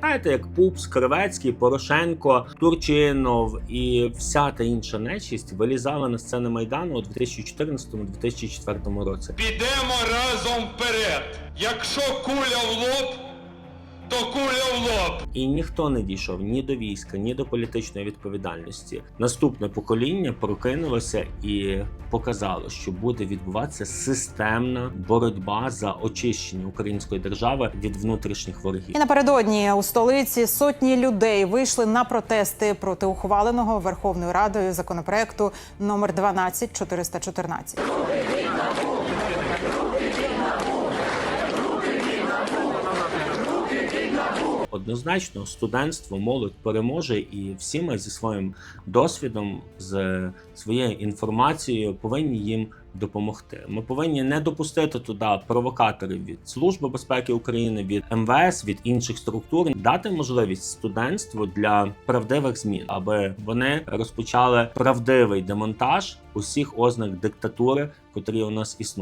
Пам'ятаєте, як Пупс, Кривецький, Порошенко, Турчинов і вся та інша нечість вилізала на сцени майдану у 2014-2004 році. Підемо разом вперед. Якщо куля в лоб, то куля в лоб. І ніхто не дійшов ні до війська, ні до політичної відповідальності. Наступне покоління прокинулося і показало, що буде відбуватися системна боротьба за очищення української держави від внутрішніх ворогів. І напередодні у столиці сотні людей вийшли на протести проти ухваленого Верховною Радою законопроекту номер 12414. Однозначно, студентство, молодь переможе, і всі ми зі своїм досвідом, з своєю інформацією повинні їм допомогти. Ми повинні не допустити туди провокаторів від Служби безпеки України, від МВС, від інших структур, дати можливість студентству для правдивих змін, аби вони розпочали правдивий демонтаж усіх ознак диктатури, котрі у нас існують.